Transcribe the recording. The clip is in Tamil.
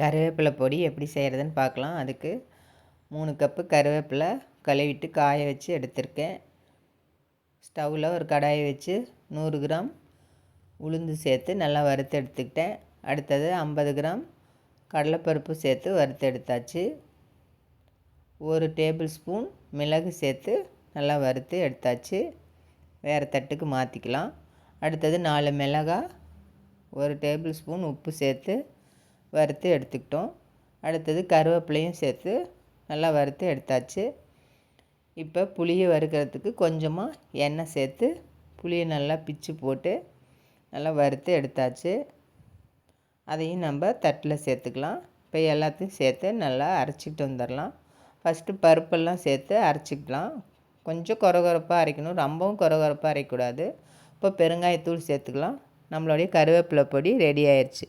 கருவேப்பிலை பொடி எப்படி செய்கிறதுன்னு பார்க்கலாம். அதுக்கு மூணு கப்பு கருவேப்பிலை கழுவிட்டு காய வச்சு எடுத்திருக்கேன். ஸ்டவ்வில் ஒரு கடாயை வச்சு நூறு கிராம் உளுந்து சேர்த்து நல்லா வறுத்து எடுத்துக்கிட்டேன். அடுத்தது ஐம்பது கிராம் கடலைப்பருப்பு சேர்த்து வறுத்து எடுத்தாச்சு. ஒரு டேபிள் ஸ்பூன் மிளகு சேர்த்து நல்லா வறுத்து எடுத்தாச்சு. வேறு தட்டுக்கு மாற்றிக்கலாம் அடுத்தது நாலு மிளகாய் ஒரு டேபிள் ஸ்பூன் உப்பு சேர்த்து வறுத்து எடுத்துக்கிட்டோம். அடுத்தது கருவேப்பிலையும் சேர்த்து நல்லா வறுத்து எடுத்தாச்சு. இப்போ புளியை வறுக்கிறதுக்கு கொஞ்சமாக எண்ணெய் சேர்த்து புளியை நல்லா பிச்சு போட்டு நல்லா வறுத்து எடுத்தாச்சு. அதையும் நம்ம தட்டில் சேர்த்துக்கலாம். இப்போ எல்லாத்தையும் சேர்த்து நல்லா அரைச்சிட்டு வந்துடலாம். ஃபஸ்ட்டு பருப்பெல்லாம் சேர்த்து அரைச்சிக்கலாம். கொஞ்சம் குறகுறப்பாக அரைக்கணும். ரொம்பவும் குறகுறப்பாக அரைக்கக்கூடாது. இப்போ பெருங்காயத்தூள் சேர்த்துக்கலாம். நம்மளுடைய கருவேப்பிலை பொடி ரெடி ஆயிடுச்சு